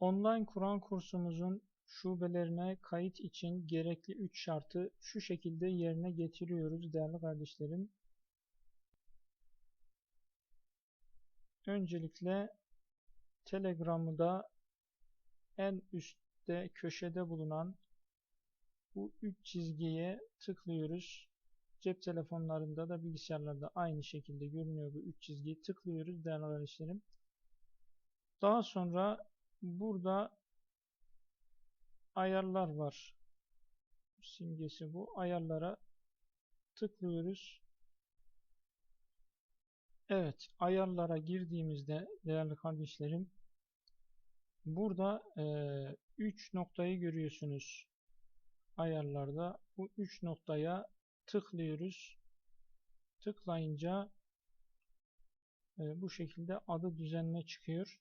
Online Kur'an kursumuzun şubelerine kayıt için gerekli 3 şartı şu şekilde yerine getiriyoruz değerli kardeşlerim. Öncelikle Telegram'ı da en üstte köşede bulunan bu 3 çizgiye tıklıyoruz. Cep telefonlarında da bilgisayarlarda aynı şekilde görünüyor bu 3 çizgiyi tıklıyoruz değerli kardeşlerim. Daha sonra burada ayarlar var. Simgesi bu. Ayarlara tıklıyoruz. Evet, ayarlara girdiğimizde değerli kardeşlerim burada 3 e, noktayı görüyorsunuz. Ayarlarda bu 3 noktaya tıklıyoruz. Tıklayınca e, bu şekilde adı düzenle çıkıyor.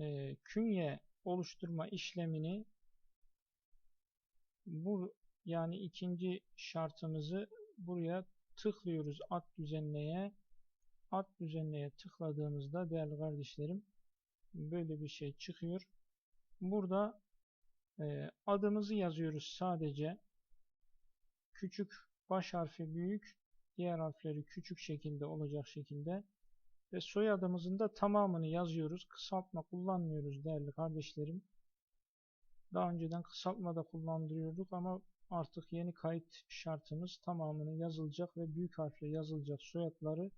E, künye oluşturma işlemini bu yani ikinci şartımızı buraya tıklıyoruz ad düzenleye. Ad düzenleye tıkladığımızda değerli kardeşlerim böyle bir şey çıkıyor. Burada e, adımızı yazıyoruz sadece. Küçük baş harfi büyük, diğer harfleri küçük şekilde olacak şekilde ve soyadımızın da tamamını yazıyoruz. Kısaltma kullanmıyoruz değerli kardeşlerim. Daha önceden kısaltma da kullandırıyorduk ama artık yeni kayıt şartımız tamamını yazılacak ve büyük harfle yazılacak soyadları.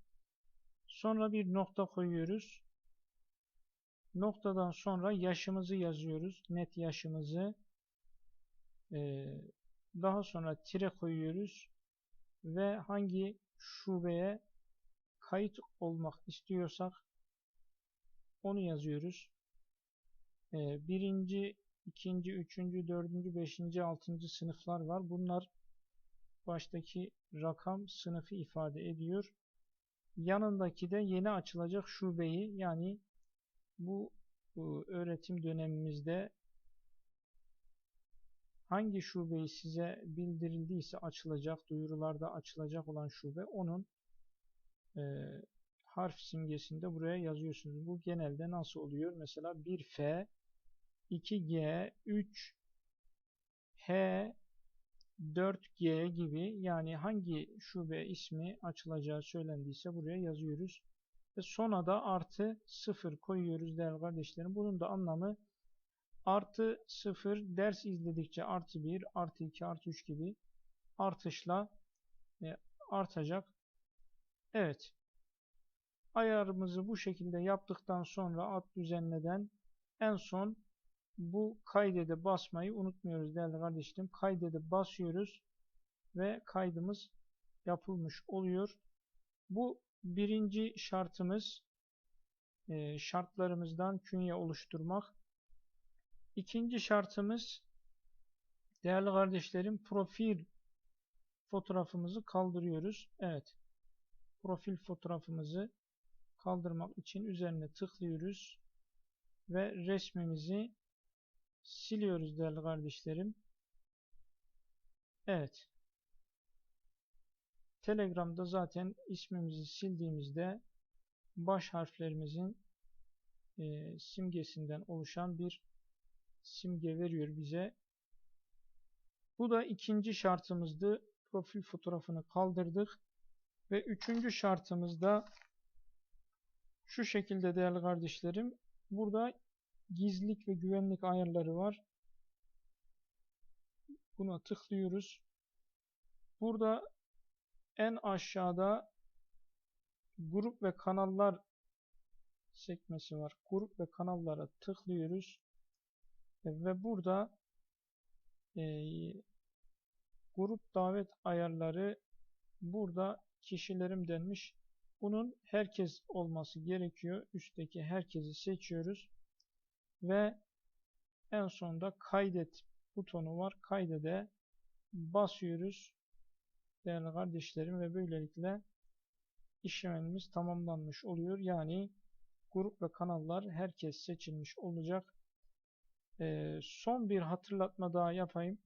Sonra bir nokta koyuyoruz. Noktadan sonra yaşımızı yazıyoruz. Net yaşımızı. Ee, daha sonra tire koyuyoruz. Ve hangi şubeye kayıt olmak istiyorsak onu yazıyoruz. Ee, birinci, ikinci, üçüncü, dördüncü, beşinci, altıncı sınıflar var. Bunlar baştaki rakam sınıfı ifade ediyor. Yanındaki de yeni açılacak şubeyi yani bu, bu öğretim dönemimizde hangi şubeyi size bildirildiyse açılacak, duyurularda açılacak olan şube onun e, harf simgesinde buraya yazıyorsunuz. Bu genelde nasıl oluyor? Mesela 1F, 2G, 3H, 4G gibi yani hangi şube ismi açılacağı söylendiyse buraya yazıyoruz. Ve sona da artı 0 koyuyoruz değerli kardeşlerim. Bunun da anlamı artı 0 ders izledikçe artı 1, artı 2, artı 3 gibi artışla e, artacak. Evet. Ayarımızı bu şekilde yaptıktan sonra ad düzenleden en son bu kaydede basmayı unutmuyoruz değerli kardeşlerim. Kaydede basıyoruz ve kaydımız yapılmış oluyor. Bu birinci şartımız e, şartlarımızdan künye oluşturmak. İkinci şartımız değerli kardeşlerim profil fotoğrafımızı kaldırıyoruz. Evet profil fotoğrafımızı kaldırmak için üzerine tıklıyoruz ve resmimizi siliyoruz değerli kardeşlerim. Evet. Telegram'da zaten ismimizi sildiğimizde baş harflerimizin e, simgesinden oluşan bir simge veriyor bize. Bu da ikinci şartımızdı. Profil fotoğrafını kaldırdık. Ve üçüncü şartımızda şu şekilde değerli kardeşlerim. Burada gizlilik ve güvenlik ayarları var. Buna tıklıyoruz. Burada en aşağıda grup ve kanallar sekmesi var. Grup ve kanallara tıklıyoruz. Ve burada e, grup davet ayarları burada kişilerim denmiş. Bunun herkes olması gerekiyor. Üstteki herkesi seçiyoruz. Ve en sonunda kaydet butonu var. Kaydede basıyoruz. Değerli kardeşlerim ve böylelikle işlemimiz tamamlanmış oluyor. Yani grup ve kanallar herkes seçilmiş olacak. Ee, son bir hatırlatma daha yapayım.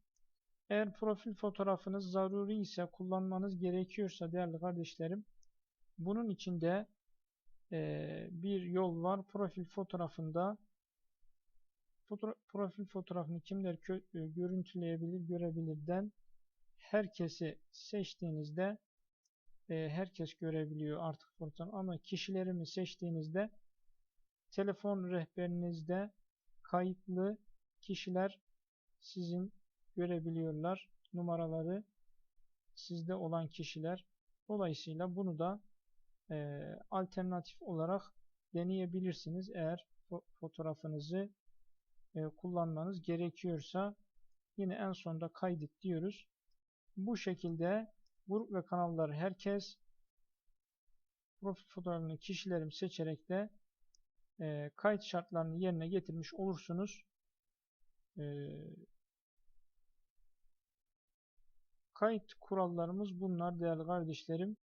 Eğer profil fotoğrafınız zaruri ise kullanmanız gerekiyorsa değerli kardeşlerim bunun için de e, bir yol var. Profil fotoğrafında fotoğra- profil fotoğrafını kimler e, görüntüleyebilir, görebilirden herkesi seçtiğinizde e, herkes görebiliyor artık fotoğraf ama kişilerimi seçtiğinizde telefon rehberinizde kayıtlı kişiler sizin görebiliyorlar. Numaraları sizde olan kişiler. Dolayısıyla bunu da e, alternatif olarak deneyebilirsiniz. Eğer fo- fotoğrafınızı e, kullanmanız gerekiyorsa yine en sonda kaydet diyoruz. Bu şekilde grup ve kanalları herkes profil fotoğrafını kişilerim seçerek de e, kayıt şartlarını yerine getirmiş olursunuz. E, kayıt kurallarımız bunlar değerli kardeşlerim.